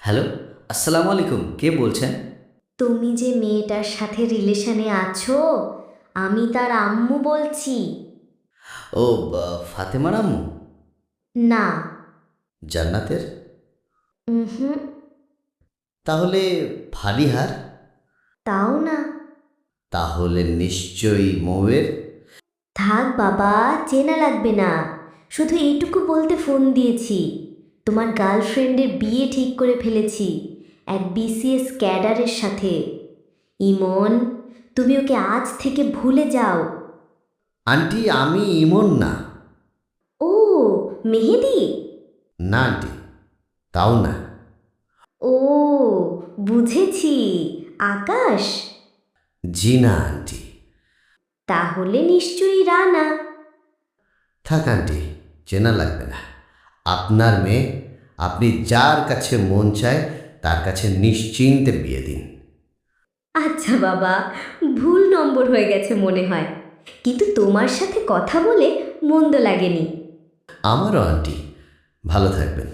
Hello আসসালামু আলাইকুম কে বলছেন? তুমি যে মেয়েটার সাথে রিলেশনে আছো আমি তার আম্মু বলছি। ও ফাতেমার আম্মু? না। জান্নাতের? হুম। তাহলে ফালিহার? তাও না। তাহলে নিশ্চয়ই মৌয়ের? থাক বাবা চেনা লাগবে না। শুধু এইটুকু বলতে ফোন দিয়েছি। তোমার গার্লফ্রেন্ডের বিয়ে ঠিক করে ফেলেছি এক বিসিএস ক্যাডারের সাথে। ইমন তুমি ওকে আজ থেকে ভুলে যাও। আন্টি আমি ইমন না। ও মেহেদি? না আন্টি তাও না। ও বুঝেছি। আকাশ? জি না আন্টি। তাহলে নিশ্চয়ই রানা। থাক আন্টি চেনা লাগবে না। আপনার মেয়ে আপনি যার কাছে মন চায় তার কাছে নিশ্চিন্তে বিয়ে দিন। আচ্ছা বাবা ভুল নম্বর হয়ে গেছে মনে হয়। কিন্তু তোমার সাথে কথা বলে মন্দ লাগেনি। আমারও আন্টি ভালো থাকবেন।